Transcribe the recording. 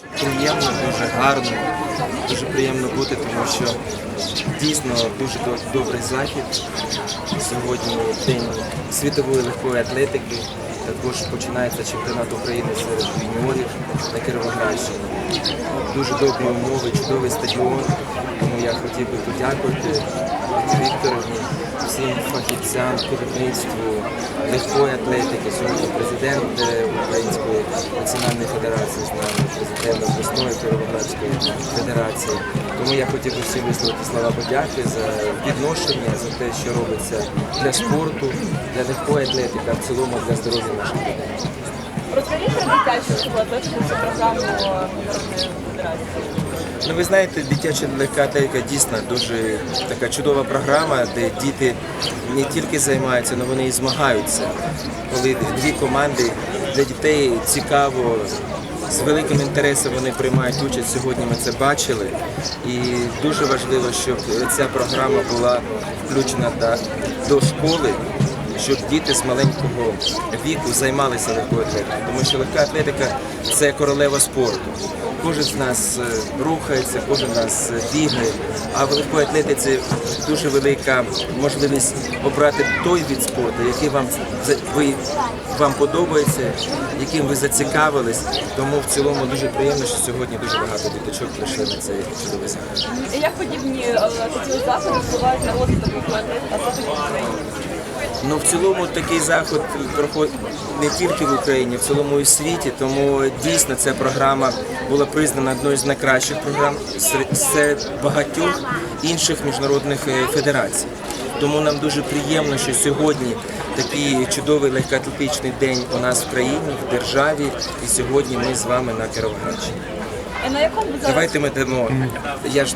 Приємно, дуже гарно, дуже приємно бути, тому що дійсно дуже добрий захід. Сьогодні день світової легкої атлетики. Також починається чемпіонат України серед юніорів на Кіровоградщині. Дуже добрі умови, чудовий стадіон. Тому я хотів би подякувати Вікторі Вікторовні, всім фахівцям, керівництву легкої атлетики. Сьогодні президент е, національної федерації з нами, президент обласної Кіровоградської федерації. Тому я хотів би всім висловити слова подяки за відношення, за те, що робиться для спорту, для легкої атлетики, а в цілому для здоров'я наших людей. Розкажіть про дитячу це програму федерації. Ну, ви знаєте, дитяча легка атлетика дійсно дуже така чудова програма, де діти не тільки займаються, але вони і змагаються. Коли дві команди для дітей цікаво, з великим інтересом вони приймають участь. Сьогодні ми це бачили. І дуже важливо, щоб ця програма була включена до, школи. Щоб діти з маленького віку займалися легкою атлетикою, тому що легка атлетика це королева спорту. Кожен з нас е, рухається, кожен з нас е, бігає. А в легкої атлетиці дуже велика можливість обрати той від спорту, який вам ви вам подобається, яким ви зацікавились. Тому в цілому дуже приємно, що сьогодні дуже багато діточок прийшли на цей чудовий захід. Як подібні е, такі заходи впливають на розвиток легкої атлетики? Ну, в цілому такий заход проходить не тільки в Україні, в цілому і в світі. Тому дійсно ця програма була признана одною з найкращих програм серед- серед багатьох інших міжнародних е, федерацій. Тому нам дуже приємно, що сьогодні такий чудовий легкоатлетичний день у нас в країні, в державі, і сьогодні ми з вами на Кіровоградщині. На якому Давайте ми дамо. Я ж